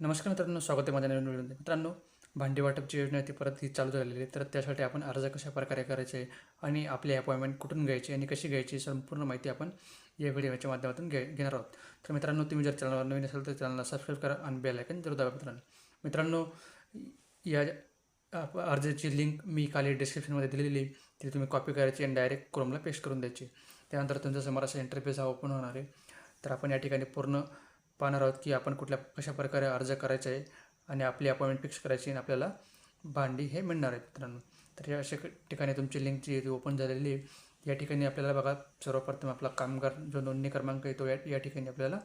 नमस्कार मित्रांनो स्वागत आहे माझ्या नवीन व्हिडिओमध्ये. मित्रांनो भांडी वाटपची योजना आहे ती परत ही चालू झालेली आहे. तर त्यासाठी आपण अर्ज कशा प्रकारे करायचे आणि आपली अपॉइंटमेंट कुठून घ्यायची आणि कशी घ्यायची संपूर्ण माहिती आपण या व्हिडिओच्या माध्यमातून घे घेणार आहोत. तर मित्रांनो तुम्ही जर चॅनलवर नवीन असेल तर चॅनलला सबस्क्राईब करा आणि बेल आयकन जरूर दाबा मित्रांनो. मित्रांनो या आप- अर्जाची लिंक मी खाली डिस्क्रिप्शनमध्ये दिलेली ती तुम्ही कॉपी करायची आणि डायरेक्ट क्रोमला पेस्ट करून द्यायची. त्यानंतर तुमच्यासमोर असा इंटरफेस हा ओपन होणार आहे. तर आपण या ठिकाणी पूर्ण पाहणार आहोत की आपण कुठल्या कशा प्रकारे अर्ज करायचा आहे आणि आपली अपॉइंटमेंट फिक्स करायची आणि आपल्याला भांडी हे मिळणार आहे मित्रांनो. तर या अशा ठिकाणी तुमची लिंक जी आहे ती ओपन झालेली आहे. या ठिकाणी आपल्याला बघा सर्वप्रथम आपला कामगार जो नोंदणी क्रमांक आहे तो या या ठिकाणी आपल्याला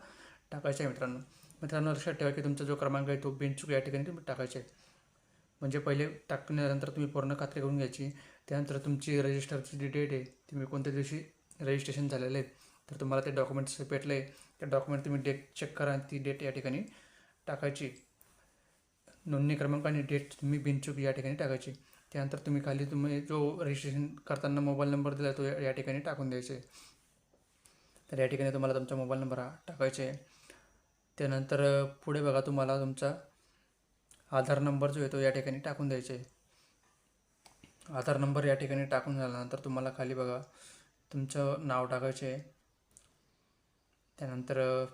टाकायचा आहे मित्रांनो. मित्रांनो लक्षात ठेवा की तुमचा जो क्रमांक आहे तो बिनचूक या ठिकाणी तुम्ही टाकायचा आहे. म्हणजे पहिले टाकण्यानंतर तुम्ही पूर्ण खात्री करून घ्यायची. त्यानंतर तुमची रजिस्टरची जी डेट आहे. तुम्ही कोणत्या दिवशी रजिस्ट्रेशन झालेलं आहे. तर तुम्हाला ते डॉक्युमेंट्स भेटले त्या डॉक्युमेंट तुम्ही डेट चेक करा आणि ती डेट या ठिकाणी टाकायची. नोंदणी क्रमांक आणि डेट तुम्ही बिनचूक या ठिकाणी टाकायची. त्यानंतर तुम्ही खाली तुम्ही जो रजिस्ट्रेशन करताना मोबाईल नंबर दिला तो या ठिकाणी टाकून द्यायचे. तर या ठिकाणी तुम्हाला तुमचा मोबाईल नंबर हा टाकायचा. आहे त्यानंतर पुढे बघा तुम्हाला तुमचा आधार नंबर जो आहे तो या ठिकाणी टाकून द्यायचा. आहे आधार नंबर या ठिकाणी टाकून झाल्यानंतर तुम्हाला खाली बघा तुमचं नाव टाकायचे. आहे त्यानंतर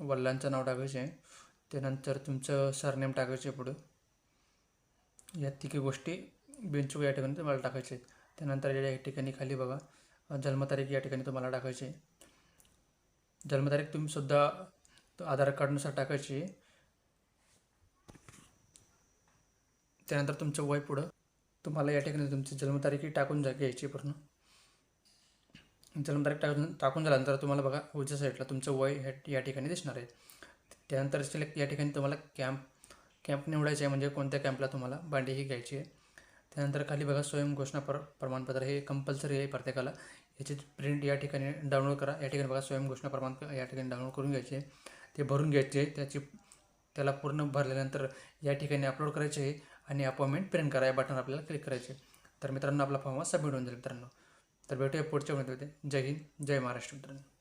वडिलांचं नाव टाकायचं आहे. त्यानंतर तुमचं सरनेम टाकायचे आहे पुढं. या तिघी गोष्टी बेंचूक या ठिकाणी तुम्हाला टाकायचे आहेत. त्यानंतर या ठिकाणी खाली बघा. जन्मतारीख या ठिकाणी तुम्हाला टाकायची आहे. जन्मतारीख तुम्हीसुद्धा आधार कार्डनुसार टाकायची आहे. त्यानंतर तुमचं वय पुढं. तुम्हाला या ठिकाणी तुमची जन्मतारीखही टाकून जा घ्यायची पूर्ण. जन्मतारीख टाकून टाकून झाल्यानंतर तुम्हाला बघा उजव्या साईडला तुमचं वय हे या ठिकाणी दिसणार आहे. त्यानंतर सिलेक्ट या ठिकाणी तुम्हाला कॅम्प कॅम्प निवडायचे आहे म्हणजे कोणत्या कॅम्पला तुम्हाला भांडी ही घ्यायची आहे. त्यानंतर खाली बघा स्वयं घोषणा पर प्रमाणपत्र हे कंपल्सरी आहे प्रत्येकाला. याची प्रिंट या ठिकाणी डाउनलोड करा. या ठिकाणी बघा स्वयं घोषणा प्रमाणपत्र या ठिकाणी डाउनलोड करून घ्यायचे ते भरून घ्यायचे त्याची त्याला पूर्ण भरल्यानंतर या ठिकाणी अपलोड करायचे आहे आणि अपॉइंटमेंट प्रिंट करा. या बटन आपल्याला क्लिक करायचे तर मित्रांनो आपला फॉर्म सबमिट होऊन जाईल मित्रांनो. तर भेटूया पुढच्या मध्ये जय हिंद जय महाराष्ट्र मित्रांनो.